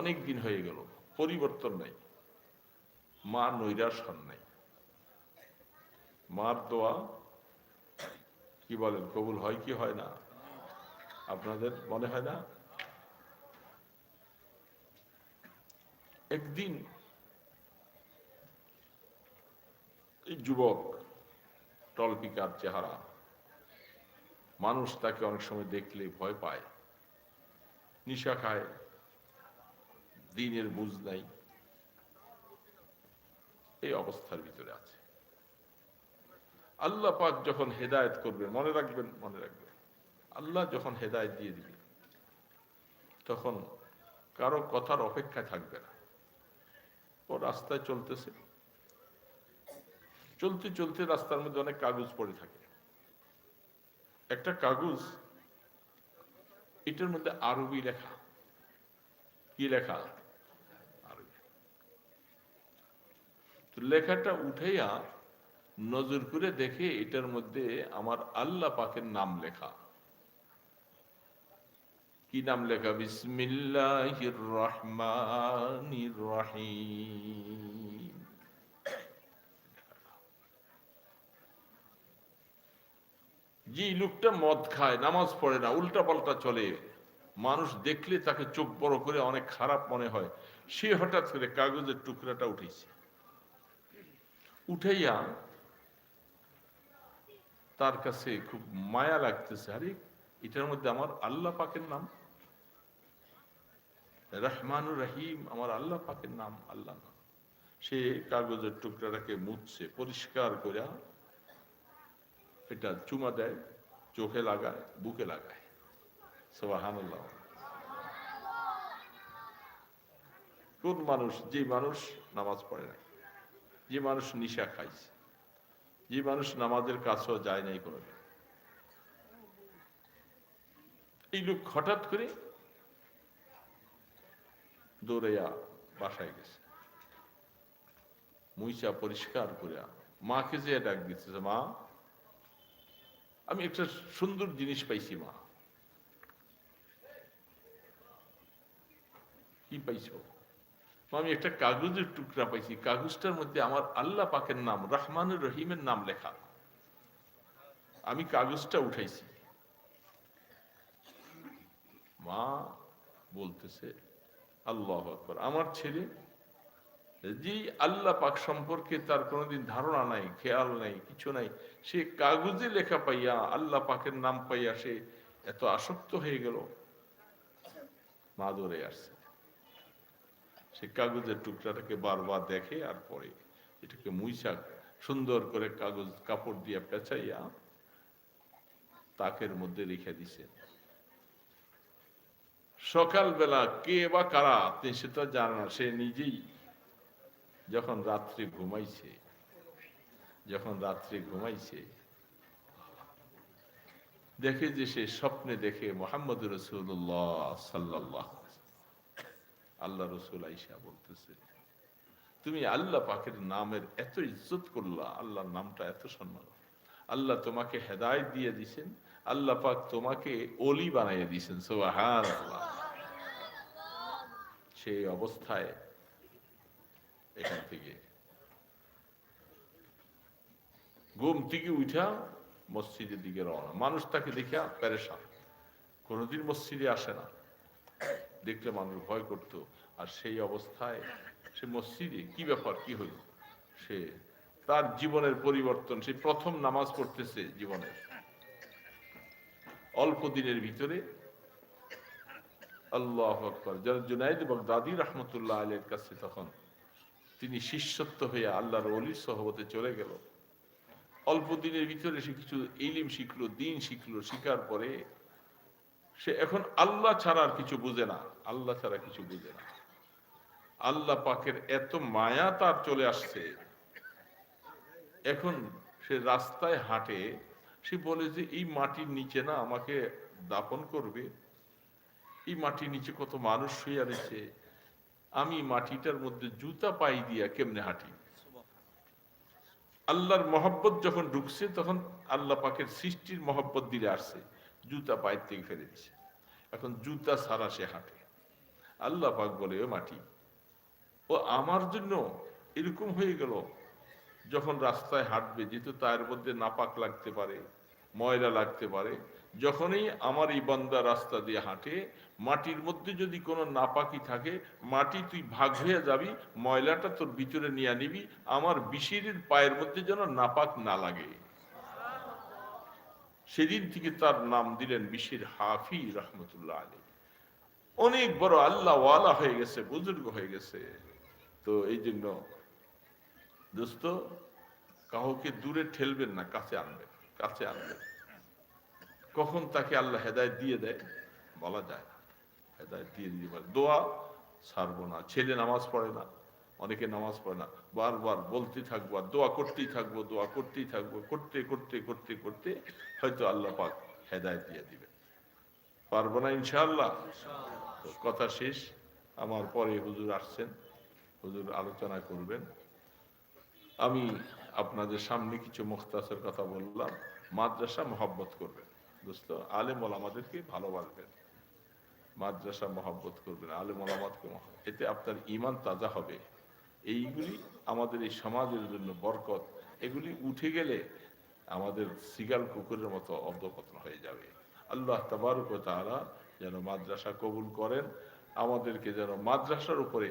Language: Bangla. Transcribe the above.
অনেক দিন হয়ে গেল, পরিবর্তন নাই, মা নৈরাশ হন নাই। মার দোয়া, কি বলেন, কবুল হয় কি হয় না? আপনাদের মনে হয় না? একদিন এই যুবক টলপিকার চেহারা, মানুষ তাকে অনেক সময় দেখলে ভয় পায়, নিশা খায়। দিনের বুঝ নাই। এই অবস্থার ভিতরে আছে। আল্লাহ পাক যখন হেদায়েত করবেন মনে রাখবেন মনে রাখবেন, আল্লাহ যখন হেদায়েত দিয়ে দিবে, তখন কারও কথার অপেক্ষায় থাকবে না। ও রাস্তায় চলতেছে। চলতে চলতে রাস্তার মধ্যে অনেক কাগজ পড়ে থাকে। একটা কাগজ, এটার মধ্যে আরবি লেখা। কি লেখা আরবি তো লেখাটা উঠাইয়া নজর করে দেখে এটার মধ্যে আমার আল্লাহ পাকের নাম লেখা। কি নাম লেখা? বিসমিল্লাহির রহমানির রহিম। যে লোকটা মদ খায়, নামাজ পড়ে না উল্টা পাল্টা চলে। মানুষ দেখলে তাকে চোখ বড় করে অনেক খারাপ মনে হয়। সে হঠাৎ করে কাগজের টুকরাটা উঠেছে। উঠাইয়া তার কাছে খুব মায়া লাগতেছে, আরে এটার মধ্যে আমার আল্লাহ পাকের নাম। রহমানুর রহিম, আমার আল্লাহ পাকের নাম, আল্লাহ নাম। সে কাগজের টুকরাটাকে মুছছে পরিষ্কার করে এটা চুমা দেয়, চোখে লাগায়, বুকে লাগায়। সোবাহান কোন মানুষ যে মানুষ নামাজ পড়ে না। যে মানুষ নিশা খাইছে, যে মানুষ নামাজের কাছেও যায় নাই কোনোদিন। এই লোক হঠাৎ করে দৌড়াইয়া বাসায় গেছে। মুইচা পরিষ্কার করে মাকে যে ডাক দিতেছে, মা, আমি একটা সুন্দর জিনিস পাইছি, মা। কি পাইছো? আমি একটা কাগজের টুকরা পাইছি। কাগজটার মধ্যে আমার আল্লাহ পাকের নাম, রহমানুর রহিমের নাম লেখা। আমি কাগজটা উঠাইছি। মা বলতেছে, আল্লাহ আকবর। আমার ছেলে যে আল্লাহ পাক সম্পর্কে তার কোনোদিন ধারণা নাই, খেয়াল নাই, কিছু নাই, সে কাগজে লেখা পাইয়া, আল্লাহ পাকের নাম পাইয়া সে এত আসক্ত হয়ে গেল। মা দৌড়ে আসছে। সে কাগজের টুকরাটাকে বারবার দেখে আর পরে। এটাকে মুইসা সুন্দর করে কাগজ, কাপড় দিয়া পেঁচাইয়া তাকের মধ্যে রেখে দিছে। সকালবেলা কে বা কারা, আপনি সেটা জানে না, সে নিজেই যখন রাত্রে ঘুমাইছে, যখন রাত্রে ঘুমাইছে, দেখে যে সে স্বপ্নে দেখে মোহাম্মদ রসুল্লাহ সাল্লাহ আল্লাহ রসুল আইসা বলতেছে, তুমি আল্লাহ পাকের নামের এত ইজ্জত করলা, আল্লাহর নামটা এত সম্মান। আল্লাহ তোমাকে হেদায়ত দিয়ে দিছেন, আল্লাহ পাক তোমাকে অলি বানাইয়া দিছেন সোহান সেই অবস্থায় এখান থেকে ঘুম থেকে উঠা মসজিদের দিকে রওনা। মানুষ তাকে দেখা প্যারেশান কোনোদিন মসজিদে আসে না। দেখলে মানুষ ভয় করত। আর সেই অবস্থায় সে মসজিদে কি ব্যাপার, কি হইল সে তার জীবনের পরিবর্তন, সে প্রথম নামাজ পড়তেছে জীবনের অল্প দিনের ভিতরে আল্লাহ আকবর। যারা জুনাইদ এবং দাদি রহমতুল্লাহ আলের কাছে তখন তিনি শিষ্যত্ব হয়ে আল্লাহর অলির সহবতে চলে গেল। অল্প দিনের ভিতরে সে কিছু ইলিম শিখলো, দিন শিখলো শিকার পরে সে এখন আল্লাহ ছাড়া আর কিছু বুঝে না। আল্লাহ ছাড়া কিছু বুঝে না। আল্লাহ পাকের এত মায়া তার চলে আসছে। এখন সে রাস্তায় হাঁটে, সে বলে যে, এই মাটির নিচে না আমাকে দাপন করবে। এই মাটির নিচে কত মানুষ শুয়ে রয়েছে। আমি মাটিটার মধ্যে জুতা পাই দিয়া কেমনে হাঁটি? আল্লাহর মহব্বত যখন ঢুকছে, তখন আল্লাহ পাকের সৃষ্টির মহব্বত দিলে আসছে। জুতা পায়ের থেকে ফেলে দিছে। এখন জুতা সারা সে হাঁটে। আল্লাহ পাক বলে ও মাটি, ও আমার জন্য এরকম হয়ে গেল যখন রাস্তায় হাঁটবে যেহেতু তার মধ্যে নাপাক লাগতে পারে, ময়লা লাগতে পারে। যখনই আমার এই বান্দা রাস্তা দিয়ে হাঁটে, মাটির মধ্যে যদি কোনো নাপাকি থাকে, মাটি তুই ভাগ হয়ে যাবি, ময়লাটা তোর ভিতরে নিয়ে নিবি আমার বিশিরের পায়ের মধ্যে যেন নাপাক না লাগে। সেদিন থেকে তার নাম দিলেন বিশির হাফি রহমতুল্লাহ আলী অনেক বড় আল্লাহ ওয়ালা হয়ে গেছে, বুজুর্গ হয়ে গেছে। তো এই জন্য দোস্ত, কাউকে দূরে ঠেলবেন না, কাছে আনবেন কাছে আনবেন। কখন তাকে আল্লাহ হেদায়ত দিয়ে দেয়? বলা যায় না। হেদায়ত দিয়ে দিয়ে দোয়া ছাড়বো না, ছেলে নামাজ পড়ে না। অনেকে নামাজ পড়ে না। বারবার বলতে থাকব আর দোয়া করতেই থাকব, দোয়া করতেই থাকব, করতে করতে করতে করতে হয়তো আল্লাহ পাক হেদায়ত দিয়ে দিবে পারব না ইনশাআল্লাহ? কথা শেষ। আমার পরে হুজুর আসছেন, হুজুর আলোচনা করবেন। আমি আপনাদের সামনে কিছু মুখতাসের কথা বললাম। মাদ্রাসা মহব্বত করবেন। দোস্ত আলেম আমাদেরকে ভালোবাসবেন। মাদ্রাসা মহব্বত করবেন, আলেম আমাদেরকে এতে আপনার ইমান তাজা হবে। এইগুলি আমাদের এই সমাজের জন্য বরকত। এগুলি উঠে গেলে আমাদের সিগাল কুকুরের মতো অব্দপতন হয়ে যাবে। আল্লাহ তাবারক তাহারা যেন মাদ্রাসা কবুল করেন, আমাদেরকে যেন মাদ্রাসার উপরে